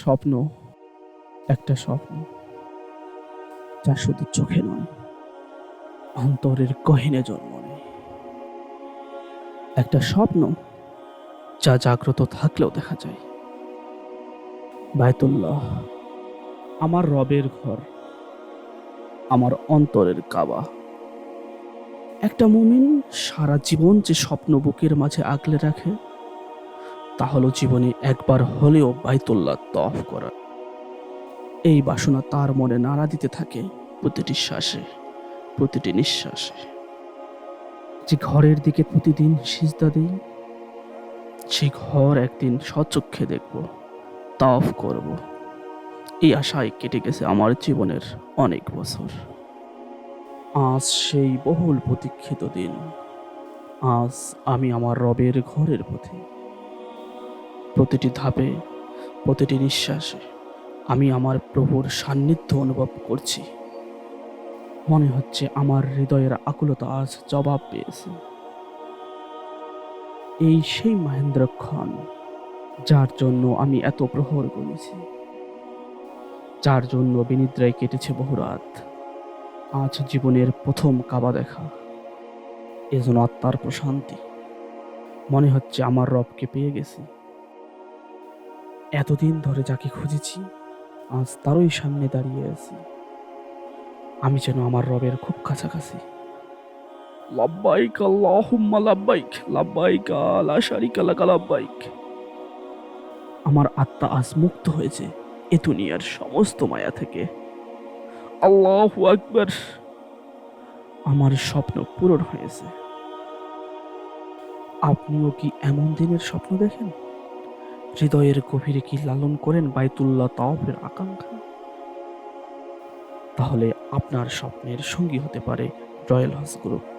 স্বপ্ন, একটা স্বপ্ন, যা শুধু চোখে নয়, অন্তরের গহিনে জন্ম একটা স্বপ্ন, যা জাগ্রত থাকলেও দেখা যায়। বায়তুল্লাহ আমার রবের ঘর, আমার অন্তরের কাবা। একটা মুমিন সারা জীবন যে স্বপ্ন বুকের মাঝে আগলে রাখে তা হলো জীবনে একবার হলেও বাইতুল্লাহ তফ করা এই বাসনা তার মনে নাড়া দিতে থাকে প্রতিটি শ্বাসে, প্রতিটি নিঃশ্বাসে। যে ঘরের দিকে প্রতিদিন সিজদা দিই সেই ঘর একদিন সচক্ষে দেখব তফ করব। এই আশায় কেটে গেছে আমার জীবনের অনেক বছর। আজ সেই বহুল প্রতীক্ষিত দিন। আজ আমি আমার রবের ঘরের পথে প্রতিটি ধাপে, প্রতিটি নিঃশ্বাসে আমি আমার প্রভুর সান্নিধ্য অনুভব করছি। মনে হচ্ছে আমার হৃদয়ের আকুলতা আজ জবাব পেয়েছে। এই সেই মহেন্দ্রক্ষণ যার জন্য আমি এত প্রহর গুনেছি যার জন্য বিনিদ্রায় কেটেছে বহু রাত। আজ জীবনের প্রথম কাবা দেখা। এজন্য আত্মার প্রশান্তি। মনে হচ্ছে আমার রবকে পেয়ে গেছি। এতদিন ধরে যাকে খুঁজেছি, আজ তারই সামনে দাঁড়িয়ে আছি। আমি যেন আমার রবের খুব কাছাকাছি। লাব্বাইক আল্লাহুম্মা লাব্বাইক লাব্বাইক লা শারিকা লাকা আমার আত্মা আজ মুক্ত হয়েছে এ দুনিয়ার সমস্ত মায়া থেকে। আল্লাহু আকবার। আমার স্বপ্ন পূরণ হয়েছে। আপনিও কি এমন দিনের স্বপ্ন দেখেন? হৃদয়ের গভীরে কি লালন করেন বাইতুল্লাহ তাওফের আকাঙ্ক্ষা? তাহলে আপনার স্বপ্নের সঙ্গী হতে পারে রয়্যাল হাউস গ্রুপ।